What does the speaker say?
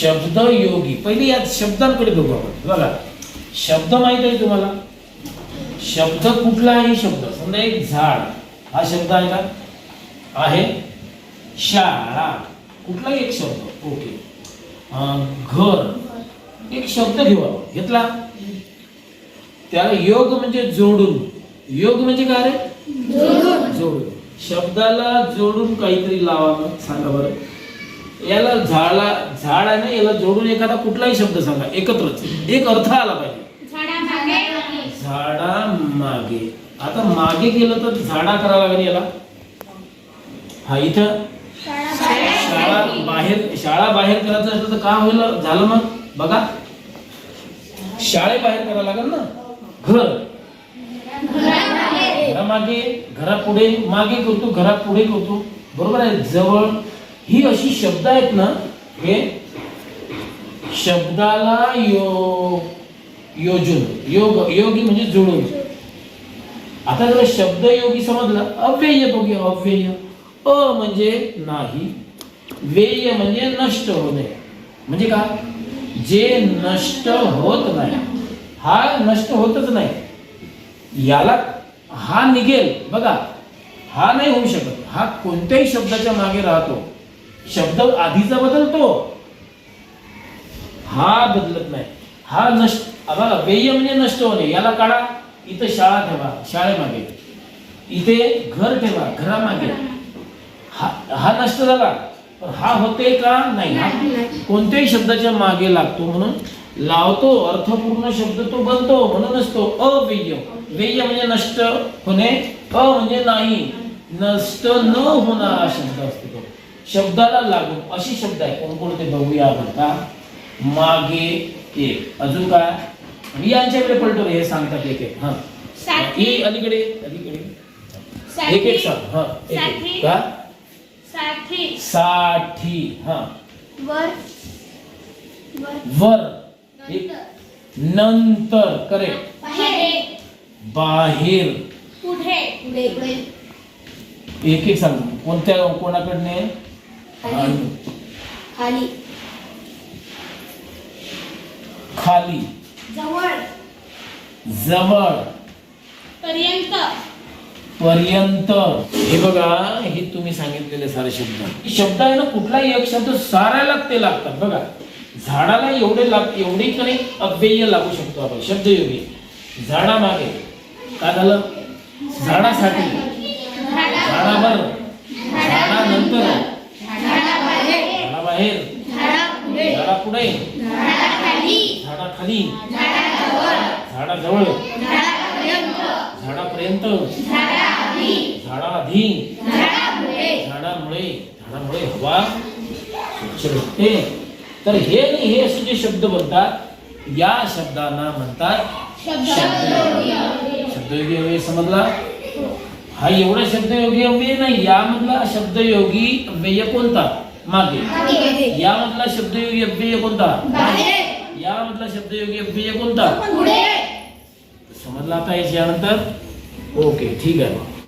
शब्द योगी पहिली या शब्दांकडे बघू आपण. बघा. शब्द माहीत आहे तुम्हाला? शब्द कुठलाही शब्द समजा एक झाड हा शब्द आहे का? आहे. शाळा. कुठलाही एक शब्द. ओके. घर. एक शब्द घेऊ आपण. घेतला? त्याला योग म्हणजे जोडून. योग म्हणजे काय रे? जोडून. शब्दाला जोडून काहीतरी लावा सांगा बरं. याला झाडला झाड आहे ना याला जोडून एखादा कुठलाही शब्द सांगा एकत्रच. एक अर्थ आला पाहिजे. झाडा मागे आता मागे गेलं तर झाडा करावं लागेल याला. हा इथं. शाळा बाहेर शाळा बाहेर करायचं असलं तर का होईल? झालं मग. बघा. शाळेबाहेर करावं लागेल ना. घर. घरामागे घरापुढे मागे करतो घरापुढे करतो. बरोबर आहे? जवळ. ही अशी शब्द आहेत ना हे शब्दाला यो योजून योग योगी म्हणजे जुळून. आता जर शब्द योगी समजला अव्यय बघूया अव्यय. अ म्हणजे नाही व्यय म्हणजे नष्ट होणे म्हणजे का? जे नष्ट होत नाही हा नष्ट होतच नाही. याला हा निघेल बघा. हा नाही होऊ शकत. हा कोणत्याही शब्दाच्या मागे राहतो. शब्द आधीचा बदलतो. हा बदलत नाही. हा नष्ट बघा व्यय म्हणजे नष्ट होणे. याला काढा इथं शाळा ठेवा शाळेमागे इथे घर ठेवा घरामागे. हा हा नष्ट झाला. पण हा होते का? नाही. हा कोणत्याही शब्दाच्या मागे लागतो म्हणून लावतो. अर्थपूर्ण शब्द तो बनतो. म्हणूनच तो अव्यय. व्यय म्हणजे नष्ट होणे अ म्हणजे नाही. नष्ट न होणारा शब्द असतो तो. शब्दाला लागून अशी शब्द आहे. कोणकोणते बघूया आपण का? मागे एक. अजून काय? आणि यांच्याकडे पलटो. हे सांगतात एक एक. हा. ही अलीकडे अलीकडे. एक एक सांग. हा. एक एक. का? साठी साठी हा. वर. वर. वर. एक. नंतर. करेक्ट. बाहेर. बाहेर. पुढे. पुढे पुढे. एक एक सांग. कोणत्या कोणाकडने? आणि खाली. खाली. जवळ. जवळ. पर्यंत. पर्यंत. हे बघा हे तुम्ही सांगितलेले सारे शब्द. शब्द आहे ना कुठलाही एक शब्द साऱ्याला ते लागतात. बघा झाडाला एवढे लाग एवढे काही अव्यय लागू शकतो आपण. शब्दयोगी झाडामागे. काय झालं? झाडासाठी. झाडावर. झाडानंतर. झाडाखाली. झाडाजवळ. झाडापर्यंत. झाडाआधी. झाडामुळे. झाडामुळे. हवा स्वच्छ भेटते. तर हे हे असे जे शब्द बनतात या शब्दांना म्हणतात शब्दयोगी. शब्दयोगी अव्यय समजला? हा एवढा शब्दयोगी अव्यय नाही. यामधला शब्दयोगी अव्यय कोणता? मागे. यामधला शब्दयोगी अव्यय कोणता? यामधला शब्दयोगी अव्यय कोणता? समजला आता याच्यानंतर? ओके ठीक आहे.